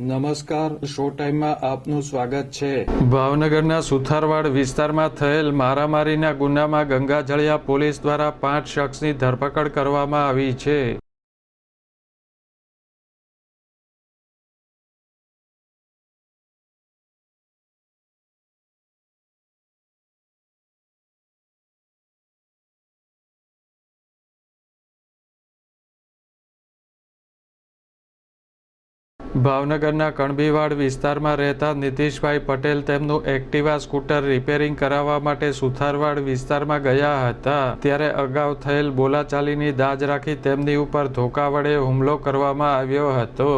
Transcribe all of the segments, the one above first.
નમસ્કાર, શો ટાઈમમાં આપનું સ્વાગત છે. ભાવનગરના સુથારવાડ વિસ્તારમાં થયેલ મારામારીના ગુનામાં ગંગાજળિયા પોલીસ દ્વારા પાંચ શખ્સની ધરપકડ કરવામાં આવી છે. ભાવનગરના કણબીવાડ વિસ્તારમાં રહેતા નીતિશભાઈ પટેલ તેમનું એક્ટિવા સ્કૂટર રિપેરિંગ કરાવવા માટે સુથારવાડ વિસ્તારમાં ગયા હતા. ત્યારે અગાઉ થયેલ બોલાચાલીની દાજ રાખી તેમની ઉપર ધોકા વડે હુમલો કરવામાં આવ્યો હતો.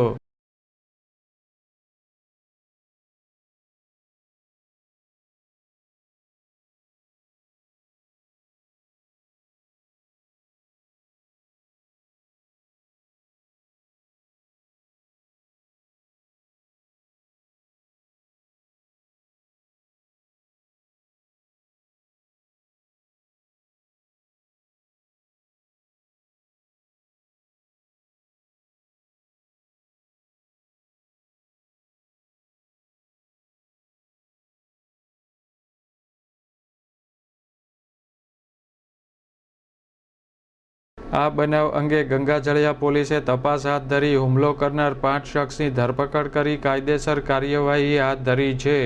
આ બનાવ અંગે ગંગાજળિયા પોલીસે તપાસ હાથ ધરી હુમલો કરનાર પાંચ શખ્સની ધરપકડ કરી કાયદેસર કાર્યવાહી હાથ ધરી છે.